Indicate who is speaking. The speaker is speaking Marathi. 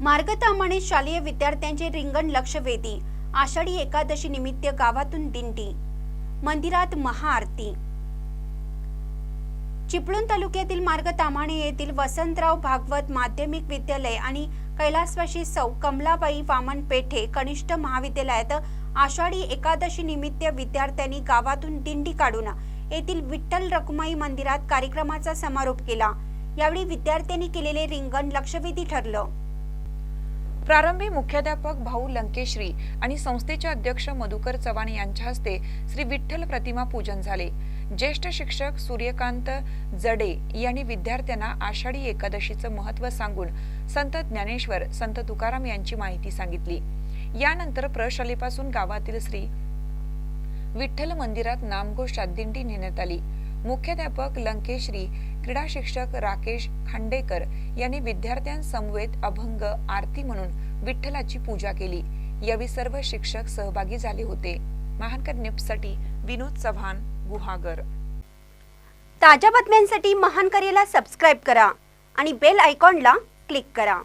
Speaker 1: मार्गतामाने शालेय विद्यार्थ्यांचे रिंगण लक्षवेधी. आषाढी एकादशी निमित्त गावातून दिंडी. मंदिरात महाआरती. चिपळूण तालुक्यातील मार्ग तामाणे येथील वसंतराव भागवत माध्यमिक विद्यालय आणि कैलासवाशी सौ कमलाबाई वामन पेठे कनिष्ठ महाविद्यालयात आषाढी एकादशी निमित्त विद्यार्थ्यांनी गावातून दिंडी काढून येथील विठ्ठल रखुमाई मंदिरात कार्यक्रमाचा समारोप केला. यावेळी विद्यार्थ्यांनी केलेले रिंगण लक्षवेधी ठरलं.
Speaker 2: प्रारंभी मुख्याध्यापक भाऊ लंकेश्री आणि संस्थेचे अध्यक्ष मधुकर चव्हाण यांच्या हस्ते श्री विठ्ठल प्रतिमा पूजन झाले. ज्येष्ठ शिक्षक सूर्यकांत जडे यांनी विद्यार्थ्यांना आषाढी एकादशीचं महत्त्व सांगून संत ज्ञानेश्वर संत तुकाराम यांची माहिती सांगितली. यानंतर प्रशालेपासून गावातील श्री विठ्ठल मंदिरात नामघोषात दिंडी नेण्यात आली. मुख्याध्यापक लंकेश्री क्रीडा शिक्षक राकेश खांडेकर यांनी विद्यार्थ्यांसमवेत अभंग आरती म्हणून विठ्ठलाची पूजा केली. यावेळी सर्व शिक्षक सहभागी झाले होते. महानकर निपसाठी विनोद चव्हाण गुहागर.
Speaker 1: ताज्या बातम्यांसाठी महान करेला सबस्क्राईब करा आणि बेल आयकॉनला क्लिक करा.